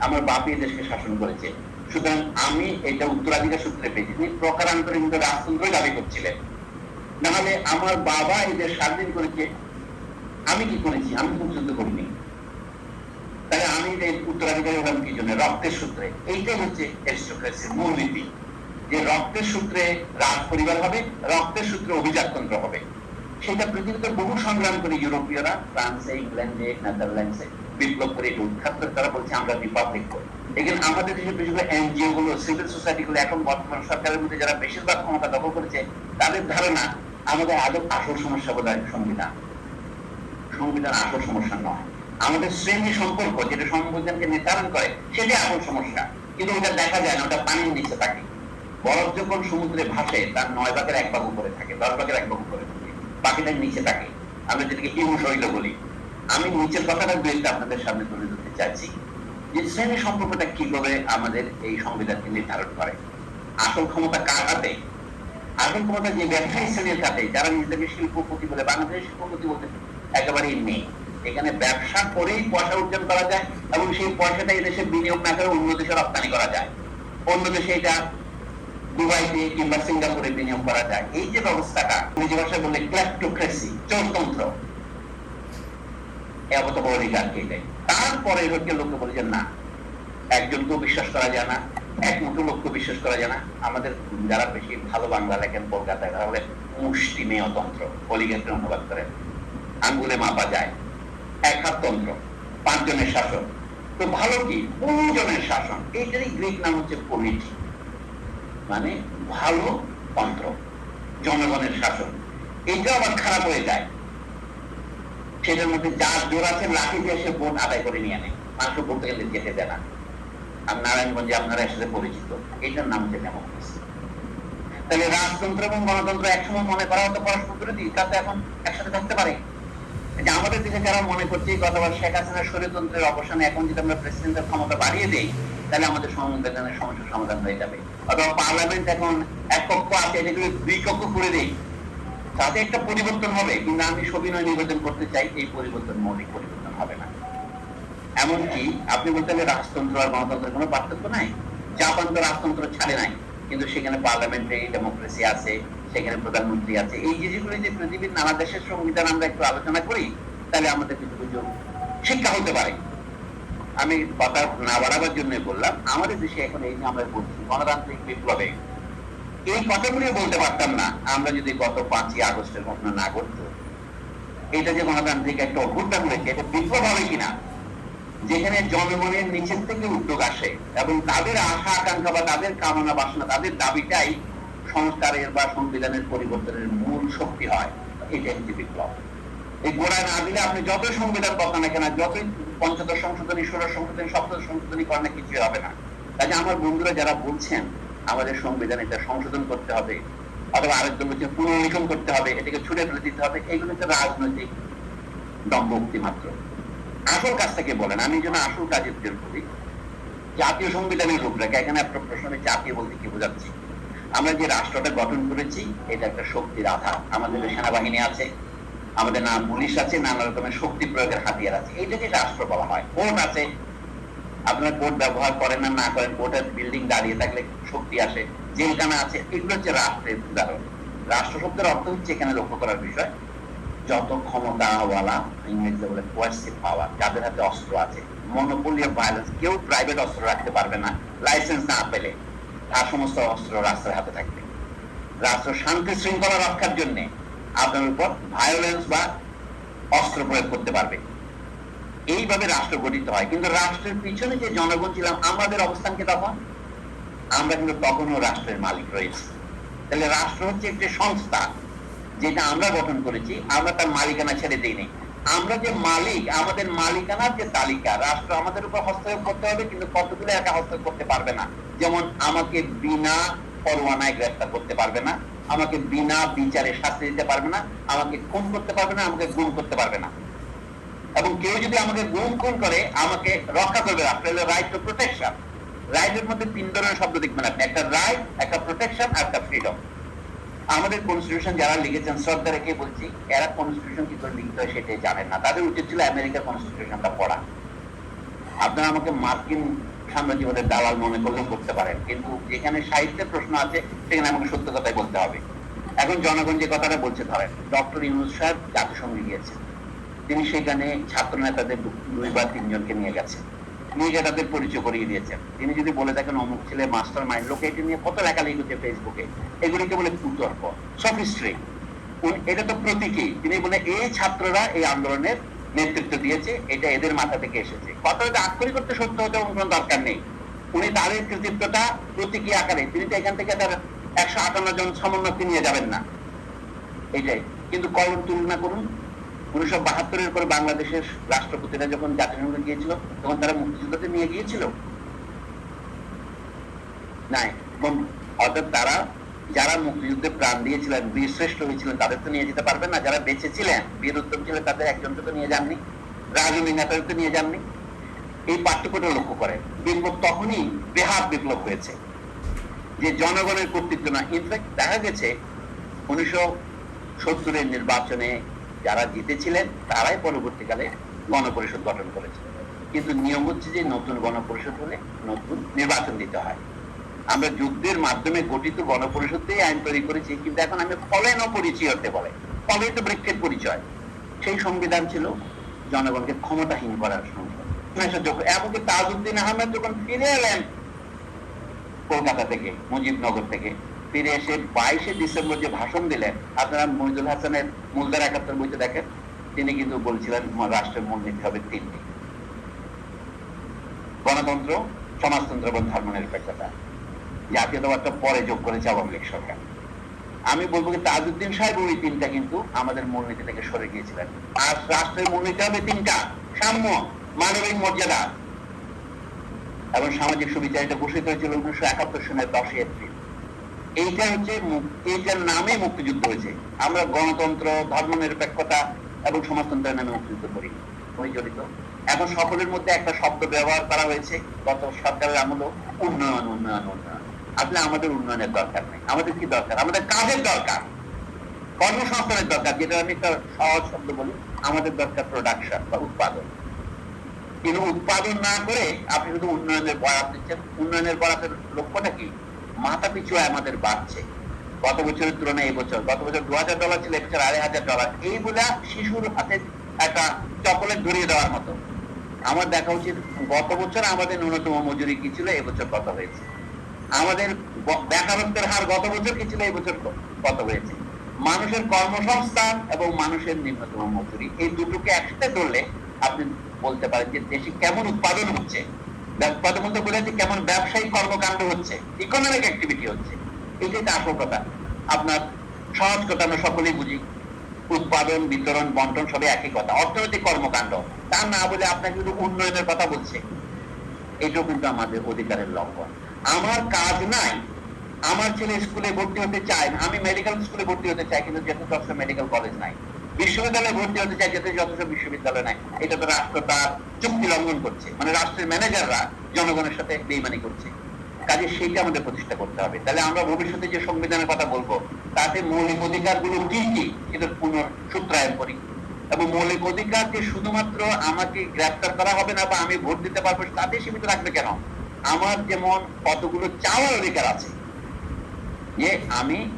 আমার বাপি দেশকে শাসন করেছে। সুতরাং আমি এটা উত্তরাধিকার সূত্রে পেয়েছি। তিনি প্রকারান্তরে কিন্তু রাজতন্ত্র দাবি করছিলেন। নাহলে আমার বাবা এই দেশ স্বাধীন করেছে। আমি কি করেছি? আমি তো যুদ্ধ করিনি। তাহলে আমি উত্তরাধিকারী হলাম কি জন্য? রক্তের সূত্রে। এইটাই হচ্ছে এরিস্টোক্রেসির মূলনীতি যে রক্তের সূত্রে রাজ পরিবার হবে, রক্তের সূত্রে অভিজাততন্ত্র হবে। সেটা পৃথিবীতে বহু সংগ্রাম করে ইউরোপীয়রা, ফ্রান্সে, ইংল্যান্ডে, নেদারল্যান্ডসে। বিপ্লব করে এটা উৎখাত করে তারা বলছে, আমরা রিপাবলিক করব। এখানে আমাদের দেশের বেশিরভাগ এনজিও গুলো সিভিল সোসাইটি গুলো এখন বর্তমান সরকারের মধ্যে যারা বেশিরভাগ ক্ষমতা দখল করেছে, তাদের ধারণা আমাদের আদৌ আসল সমস্যা বোধ হয় সংবিধান। সংবিধান আসল সমস্যা নয়। আমাদের শ্রেণি সম্পর্ক, যেটা সংবিধানকে নির্ধারণ করে, সেটাই আসল সমস্যা। কিন্তু ওটা দেখা যায় না, ওটা পানির নিচে থাকে। বরফ যখন সমুদ্রে ভাসে, তার নয় ভাগের এক ভাগ উপরে থাকে, দশ ভাগের এক ভাগ উপরে থাকে। বাকিটা নিচে থাকে। আমরা যেটাকে ইমু শৈল বলি। আমি নিচের কথাটা একটা আপনাদের সামনে তুলে ধরতে চাইছি যে শ্রেণি সম্পর্কটা কীভাবে আমাদের এই সংবিধানকে নির্ধারণ করে? আসল ক্ষমতা কার হাতে? আসল ক্ষমতা যে ব্যবসায়ী শ্রেণির হাতে, যারা নিজেদেরকে শিল্পপতি বলে, বাংলাদেশের শিল্পপতি বলতে একেবারেই নেই। এখানে ব্যবসা করেই পয়সা উর্জন করা যায় এবং সেই পয়সাটা এই দেশে বিনিয়োগ না করে অন্য দেশে রপ্তানি করা যায়। অন্য দেশে এটা দুবাইতে কিংবা সিঙ্গাপুরে বিনিয়োগ করা যায়। এই যে ব্যবস্থাটা নিজে ভাষায় বললে ক্ল্যাপ্টোক্রেসি চোরতন্ত্র। এত বড় অধিকারকে দেয় তারপরে হচ্ছে লোককে বলে যে, না একজনকেও বিশ্বাস করা যায় না, এক মুঠো লোককে বিশ্বাস করা যায় না। আমাদের যারা বেশি ভালো বাংলা লেখেন কলকাতায়, তারা বলে মুষ্টিমেয় তন্ত্র। অলিগেন্দ্র অনুবাদ করেন আঙ্গুলে মাপা যায়। এক হাত তন্ত্র। পাঁচজনের শাসন। তো ভালো কি? বহুজনের শাসন। এইটারই গ্রিক নাম হচ্ছে পলিটি মানে ভালো তন্ত্র। জনগণের শাসন। এটা আবার খারাপ হয়ে যায়। সেটার মধ্যে যার জোর আছে, লাঠি দিয়ে সে ভোট আদায় করে নিয়ে নেয়। মানুষ বলতে গেলে যেতে দেয় না। আর নারায়ণগঞ্জে আপনারা এর সাথে পরিচিত এটার নাম হচ্ছে ডেমোক্রেসি তাহলে রাজতন্ত্র এবং গণতন্ত্র একসময় মনে করা হতো পরস্পর বিরোধী তাতে এখন একসাথে থাকতে পারে। যে আমাদের দেশে যারা মনে করছে বলে শেখ হাসিনার স্বৈরতন্ত্রের অবসানে এখন যদি আমরা প্রেসিডেন্টের ক্ষমতা বাড়িয়ে দেই, তাহলে আমাদের সংবিধানের সমস্যার সমাধান হয়ে যাবে। অথবা পার্লামেন্ট এখন এক কক্ষ আছে এটাকে দুই কক্ষ করে দেই। তাতে একটা পরিবর্তন হবে, কিন্তু আমি সবিনয় নিবেদন করতে চাই, এই পরিবর্তন মৌলিক পরিবর্তন হবে না। এমনকি আপনি বলতে গেলে রাজতন্ত্র আর গণতন্ত্রের কোনো পার্থক্য নাই। জাপান তো রাজতন্ত্র ছাড়ে নাই, কিন্তু সেখানে পার্লামেন্টে ডেমোক্রেসি আছে, সেখানে প্রধানমন্ত্রী আছে। এই জিনিসগুলি যে পৃথিবীর নানা দেশের সংবিধান আমরা একটু আলোচনা করি, তাহলে আমাদের কিছু কিছু শিক্ষা হতে পারে। আমি কথা না বাড়াবার জন্য বললাম, আমাদের দেশে এখন এই যে আমরা বলছি, গণতান্ত্রিক বিপ্লবে এই কথাগুলি বলতে পারতাম না। আমরা যদি গত পাঁচই আগস্টের ঘটনা না করতো এটা যে গণতান্ত্রিক একটা অভ্যুত্থান হয়েছে, এটা বিপ্লব হবে কিনা? যেখানে জনগণের নিচের থেকে উদ্যোগ আসে এবং তাদের আশা, আকাঙ্ক্ষা বা তাদের কামনা বাসনা, তাদের দাবিটাই সংস্কারের বা সংবিধানের পরিবর্তনের মূল শক্তি হয়, এটা হচ্ছে বিপ্লব। এই গোড়ায় না দিলে আপনি যত সংবিধান কথা না কেন, যতই পঞ্চদশ সংশোধনী, ষোড়শ সংশোধনী, সপ্তদশ সংশোধনী করেন কিছুই হবে না। কাজে আমার বন্ধুরা যারা বলছেন আমাদের সংবিধান এটা সংশোধন করতে হবে, অথবা আরেকজন বলছে পুনর্লিখন করতে হবে, এটাকে ছুটে ফেলে দিতে হবে এগুলো হচ্ছে রাজনৈতিক দম্ভক্তি মাত্র। আসল কাজটাকে বলেন? আমি যেন আসল কাজের জন্য বলি, জাতীয় সংবিধানের রূপরেখা, এখানে আপনার প্রশ্ন জাতীয় বলতে কি বোঝাচ্ছি আমরা যে রাষ্ট্রটা গঠন করেছি, এটা একটা শক্তির আধার। আমাদের সেনাবাহিনী আছে, আমাদের নানা পুলিশ আছে, নানা রকমের শক্তি প্রয়োগের হাতিয়ার আছে। এইটাকে রাষ্ট্র বলা হয়। কোর্ট আছে আপনার কোর্ট ব্যবহার করেন না না করেন কোর্টের বিল্ডিং দাঁড়িয়ে থাকলে শক্তি আসে জেলখানা আছে, এগুলো হচ্ছে রাষ্ট্রের উদাহরণ। রাষ্ট্র শব্দের অর্থ হচ্ছে এখানে লক্ষ্য করার বিষয়, যত ক্ষমতাওয়ালা, ইংরেজিতে বলে কোয়ার্সিভ পাওয়ার যাদের হাতে অস্ত্র আছে মনোপলি ভায়োলেন্স কেউ প্রাইভেট অস্ত্র রাখতে পারবে না লাইসেন্স না পেলে, তার সমস্ত অস্ত্র রাষ্ট্রের হাতে থাকবে। রাষ্ট্র শান্তি শৃঙ্খলা রক্ষার জন্য আপনার উপর ভায়োলেন্স বা অস্ত্র প্রয়োগ করতে পারবে। এইভাবে রাষ্ট্র গঠিত হয়। কিন্তু রাষ্ট্রের পিছনে যে জনগণ ছিলাম আমাদের অবস্থান কি তখন? আমরা কিন্তু তখনও রাষ্ট্রের মালিক রয়েছি। তাহলে রাষ্ট্র হচ্ছে একটি সংস্থা, যেটা আমরা গঠন করেছি, আমরা তার মালিকানা ছেড়ে দিইনি আমরা যে মালিক, আমাদের মালিকানার যে তালিকা, রাষ্ট্র আমাদের উপর হস্তক্ষেপ করতে হবে, কিন্তু কতগুলো একা হস্তক্ষেপ করতে পারবে না? যেমন, আমাকে বিনা পরোয়ানায় গ্রেফতার করতে পারবে না, আমাকে বিনা বিচারে শাস্তি দিতে পারবে না, আমাকে খুন করতে পারবে না, আমাকে গুম করতে পারবে না। এবং কেউ যদি আমাকে গুম খুন করে, আমাকে রক্ষা করবে রাষ্ট্র রাইট টু প্রোটেকশন রাইটের মধ্যে তিন ধরনের শব্দ দেখবেন আপনি। একটা রাইট একটা প্রোটেকশন আর একটা ফ্রিডম আমাদের কনস্টিটিউশন যারা লিখেছেন শ্রদ্ধা রেখে বলছি, এরা কনস্টিটিউশন কি করে লিখতে হয় সেটাই জানেন না। তাদের উচিত ছিল আমেরিকার কনস্টিটিউশনটা পড়া। আপনারা আমাকে মার্কিন সাম্রাজ্যবাদের দালাল মনে করলে করতে পারেন। কিন্তু যেখানে সাহিত্যের প্রশ্ন আছে, সেখানে আমাকে সত্য কথাই বলতে হবে। এখন জনগণ যে কথাটা বলছে, ধরেন, ডক্টর ইউনুস সাহেব জাতিসংঘে গিয়েছেন। তিনি সেখানে ছাত্র নেতাদের দুই বা তিনজনকে নিয়ে গেছেন। নিয়ে গিয়ে তাদের পরিচয় করিয়ে দিয়েছেন। তিনি যদি বলে থাকেন অমুক ছেলে মাস্টার মাইন্ড লোকে, এটি নিয়ে কত লেখালেখি হচ্ছে ফেসবুকে, এগুলিকে বলে কুতর্ক সফিস্ট্রি এটা তো প্রতীকী। তিনি বলে, এই ছাত্ররা এই আন্দোলনের নেতৃত্ব দিয়েছে, এটা এদের মাথা থেকে এসেছে। কথাটা আক্ষরিক করতে সত্য হতে কোনো দরকার নেই। উনি তাদের কৃতিত্বটা প্রতীকী আকারে, তিনি তো এখান থেকে তার একশো আটান্ন জন সমন্বয়কে নিয়ে যাবেন না। এটাই। কিন্তু কলম তুলনা করুন উনিশশো বাহাত্তরের পরে বাংলাদেশের রাষ্ট্রপতিরা যখন জাতিসংঘে গিয়েছিল, তখন তারা মুক্তিযুদ্ধকে নিয়ে গিয়েছিল? নাই। অর্থাৎ তারা, যারা মুক্তিযুদ্ধে প্রাণ দিয়েছিলেন বীর শ্রেষ্ঠ হয়েছিলেন তাদের তো নিয়ে যেতে পারবেন না। যারা বেঁচে ছিলেন, বীর উত্তম ছিলেন, তাদের একজনকে তো নিয়ে যাননি। রাজনৈতিক নেতাদের তো নিয়ে যাননি। এই পার্থক্যটা লক্ষ্য করে। বিপ্লব তখনই বেহাত বিপ্লব হয়েছে। যে জনগণের কর্তৃত্ব না। ইনফ্যাক্ট দেখা গেছে, উনিশশো সত্তরের নির্বাচনে যারা জিতেছিলেন, তারাই পরবর্তীকালে গণপরিষদ গঠন করেছে। কিন্তু নিয়ম হচ্ছে যে নতুন গণপরিষদ হলে নতুন নির্বাচন দিতে হয়। আমরা যুদ্ধের মাধ্যমে গঠিত গণপরিষদতেই আইন তৈরি করেছি, কিন্তু এখন আমি ফলেন পরিচয় হতে বলে ফলে তো বৃক্ষের পরিচয়। সেই সংবিধান ছিল জনগণকে ক্ষমতাহীন করার সংবিধান। এমনকি তাজউদ্দিন আহমেদ যখন ফিরে এলেন কলকাতা থেকে, মুজিবনগর থেকে ফিরে এসে বাইশে ডিসেম্বর যে ভাষণ দিলেন, আপনারা মহিদুল হাসানের মুলদার একাত্তর বইতে দেখেন, তিনি কিন্তু বলছিলেন রাষ্ট্রের মূলনীতি হবে তিনটি। গণতন্ত্র, সমাজতন্ত্র এবং ধর্মনিরপেক্ষতা। জাতীয়তাবাদটা পরে যোগ করেছে আওয়ামী লীগ সরকার। আমি বলব কি, তাজউদ্দিন সাহেব ওই তিনটা কিন্তু আমাদের মূলনীতি থেকে সরে গিয়েছিলেন। আর রাষ্ট্রের মূলনীতি হবে তিনটা। সাম্য, মানবিক মর্যাদা। এবং সামাজিক সুবিধা এটা ঘোষিত হয়েছিল উনিশশো একাত্তর সনের দশই এপ্রিল। এইটা হচ্ছে এইটার নামে মুক্তিযুদ্ধ হয়েছে। আমরা গণতন্ত্র ধর্ম নিরপেক্ষতা এবং সমাজতন্ত্রের নামে মুক্তিযুদ্ধ করি। জড়িত এখন সকলের মধ্যে একটা শব্দ ব্যবহার করা হয়েছে। গত সরকারের আমল উন্নয়ন উন্নয়ন উন্নয়ন। আসলে আমাদের উন্নয়নের দরকার নেই। আমাদের কি দরকার? আমাদের কাজের দরকার। কর্মসংস্থানের দরকার, যেটা আমি একটা সহজ শব্দ বলি। আমাদের দরকার প্রোডাকশন বা উৎপাদন। কিন্তু উৎপাদন না করে আপনি শুধু উন্নয়নের বরাদ দিচ্ছেন। উন্নয়নের বরাদের লক্ষ্যটা কি? মাথা পিছু আমাদের বাড়ছে। গত বছরের তুলনায় এই বছর। গত বছর দু হাজার ডলার ছিল এবছর আড়াই হাজার ডলার। এইগুলা শিশুর হাতে একটা চকলেট ধরিয়ে দেওয়ার মতো। আমার দেখা উচিত, গত বছর আমাদের ন্যূনতম মজুরি কি ছিল এবছর কত হয়েছে? আমাদের বেকারত্বের হার গত বছর কি ছিল এবছর কত হয়েছে? মানুষের কর্মসংস্থান এবং মানুষের নিম্নতম মজুরি, এই দুটোকে একসাথে ধরলে আপনি বলতে পারেন যে দেশে কেমন উৎপাদন হচ্ছে। কেমন ব্যবসায়িক কর্মকাণ্ড হচ্ছে ইকোনমিক অ্যাক্টিভিটি হচ্ছে আসল কথা। আপনার সহজ কথা আমরা সকলেই বুঝি, উৎপাদন, বিতরণ, বন্টন সবই একই কথা, অর্থনৈতিক কর্মকাণ্ড। তা না বলে আপনাকে কিন্তু উন্নয়নের কথা বলছে, এটাও কিন্তু আমাদের অধিকারের লঙ্ঘন। আমার কাজ নাই, আমার ছেলে স্কুলে ভর্তি হতে চায় আমি মেডিকেল স্কুলে ভর্তি হতে চাই, কিন্তু যথেষ্ট মেডিকেল কলেজ নাই বিশ্ববিদ্যালয়ে ভর্তি হতে চাই যাতে যথেষ্ট বিশ্ববিদ্যালয় নাই। এটা তো রাষ্ট্র তার চুক্তি লঙ্ঘন করছে। মানে রাষ্ট্রের ম্যানেজাররা জনগণের সাথে বেইমানি করছে। কাজে সেইটা আমাদের প্রতিষ্ঠা করতে হবে। তাহলে আমরা ভবিষ্যতে যে সংবিধানের কথা বলব, তাতে মৌলিক অধিকারগুলো কি কি এদের পুনঃসূত্রায়ন করি। এবং মৌলিক অধিকার যে শুধুমাত্র আমাকে গ্রেপ্তার করা হবে না বা আমি ভোট দিতে পারব, তাতে সীমিত রাখবে কেন? আমার যেমন কতগুলো চাওয়ার অধিকার আছে, যে আমি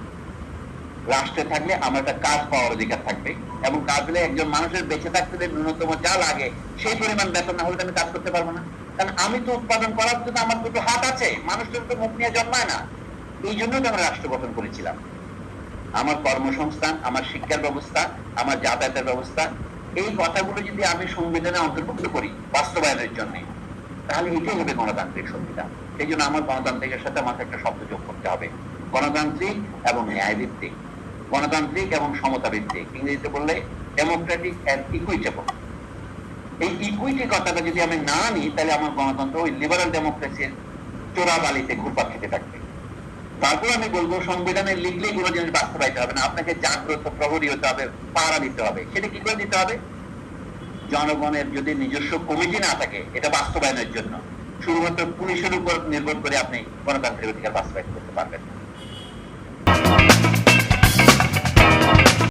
রাষ্ট্রে থাকলে আমার একটা কাজ পাওয়ার অধিকার থাকবে এবং কাজ হলে একজন মানুষের বেঁচে থাকতে ন্যূনতম যা লাগে সেই পরিমাণ বেতন না হলে আমি কাজ করতে পারব না। কারণ আমি তো উৎপাদন করার জন্য আমার দুটো হাত আছে মানুষের তো মুখ নিয়ে জন্মায় না। এই জন্য তো আমরা রাষ্ট্র গঠন করেছিলাম। আমার কর্মসংস্থান, আমার শিক্ষার ব্যবস্থা, আমার যাতায়াতের ব্যবস্থা, এই কথাগুলো যদি আমি সংবিধানে অন্তর্ভুক্ত করি বাস্তবায়নের জন্য, তাহলে এটাই হবে গণতান্ত্রিক সংবিধান। সেই জন্য আমার গণতান্ত্রিকের সাথে আমাকে একটা শব্দ যোগ করতে হবে। গণতান্ত্রিক এবং ন্যায় ভিত্তিক গণতান্ত্রিক এবং সমতা ভিত্তিক ইংরেজিতে বললে ডেমোক্রেটিক অ্যান্ড ইকুইটেবল এই ইকুইটি কথাটা যদি আমি না নিই, তাহলে আমার গণতন্ত্র ওই লিবারাল ডেমোক্রেসির চোরা বালিতে ঘুরপাক খেতে থাকবে। তারপর আমি বলব, সংবিধানে লিখলে কোনো জিনিস বাস্তবায়িত হবে না। আপনাকে জাগ্রত প্রহরী হতে হবে পাহারা দিতে হবে। সেটা কি করে দিতে হবে? জনগণের যদি নিজস্ব কমিটি না থাকে, এটা বাস্তবায়নের জন্য। শুধুমাত্র পুলিশের উপর নির্ভর করে আপনি গণতান্ত্রিক অধিকার বাস্তবায়ন করতে পারবেন